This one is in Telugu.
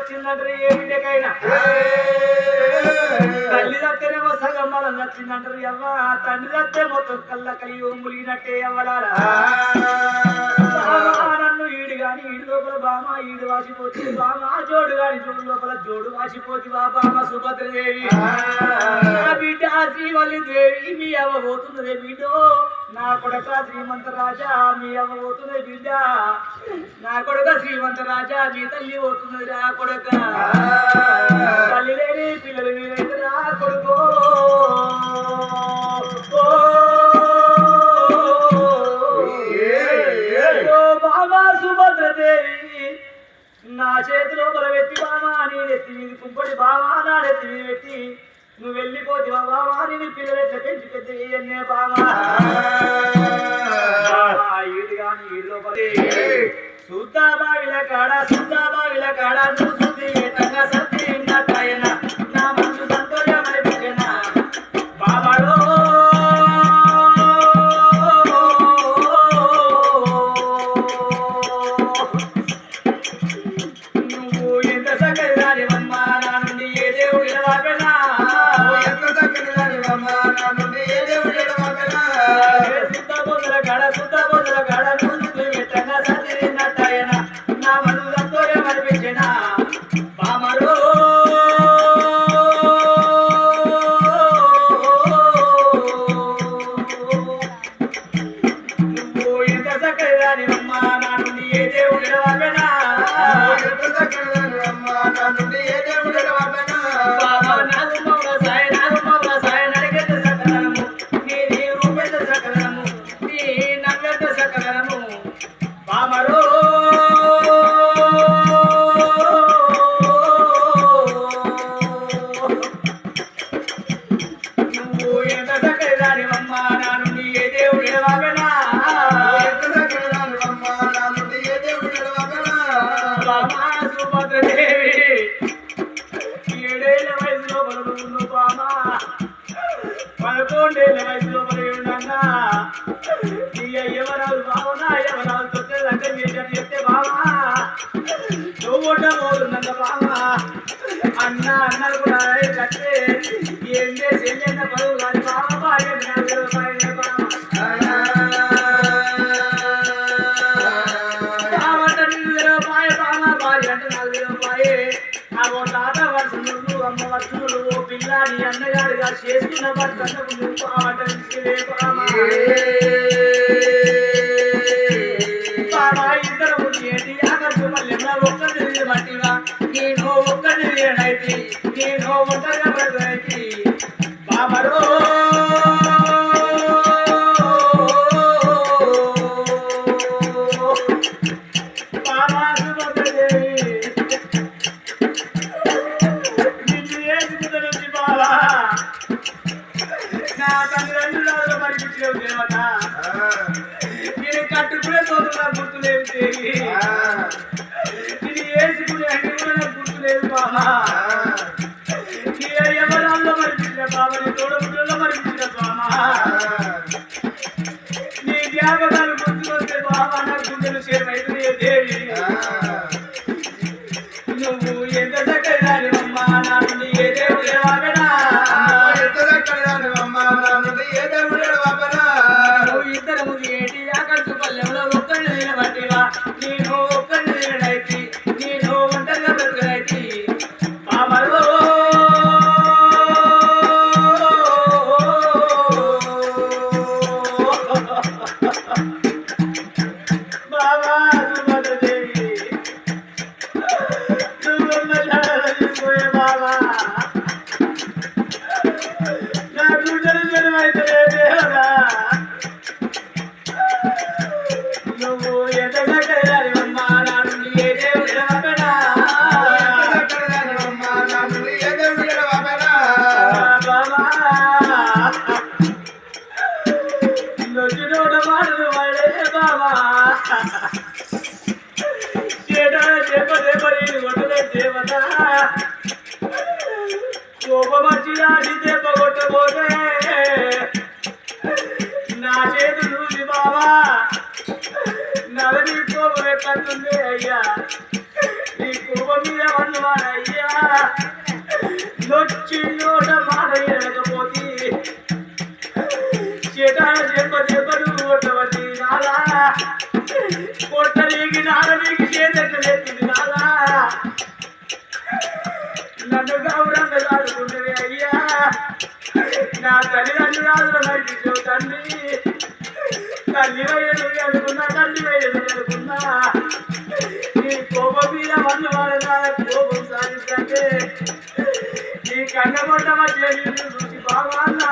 వచ్చిందంటారు ఏ బిడ్డకైనా? తల్లి తత్తేనేమో సగం బలం నచ్చిందంటారు ఎవ్వ? తండ్రి దత్తే మొత్తం కళ్ళ కలిగి ములిగినట్టే ఎవ్వలారా ఈడు వాసిపోతుంది బామ జోడు గాని జోడు లోపల జోడు వాసిపోతుంది బా బామ సుభద్రదేవి నా బిడ్డ శ్రీవల్లి దేవి మీ అవ్వ పోతున్నదే బిడ్డ. నా కొడక శ్రీమంత రాజా మీ అవ్వ పోతున్నది బిడ్డ. నా కొడుక శ్రీమంత రాజా మీ తల్లి పోతున్నది రా కొడక తల్లి లేని పిల్లలు చేతిలో బలవెత్తి బామా నీ నెత్తి మీద కుంపడి బామా నా నెత్తి మీద పెట్టి నువ్వు వెళ్ళిపోతే బామా నీ పిల్లలు ఎట్లా పెంచి పెద్ద ఎన్నే బామా ఈడు కానీ ఈడులో పడి సుద్దా బావిల కాడ సుద్దా బావిల కాడ నువ్వు సుద్ది ఎట్టగా ఎవరాలు బావనా ఎవరాలు తొక్కేదంటే మీరు చెప్తే బామా నువ్వు ఉండబోతున్నంత బామా అన్న అన్నలు కూడా కట్టే. ఏం చేసి ఏం చేసిన పరువు కానీ బామా భార్య నాలుగు రూపాయలే బామా బావంటే నేను ఏడా దెబ్బ కొట్టబోతే నా చేతులు చూసి బాబా నలని కోపం ఎక్కడుంది అయ్యా. నీ కోపం మీద వండు ఉన్నవాడయ్యా అయ్యా. నా తల్లిదండ్రులు నడిపించు తండ్రి తల్లి అనుకున్నా తల్లి వయ్యలు అనుకున్నా నీ కోపం మీద మన్ను వాడదా కోపం సాధిస్తే నీ కన్నబడ్డ మధ్య చూసి బాబా నా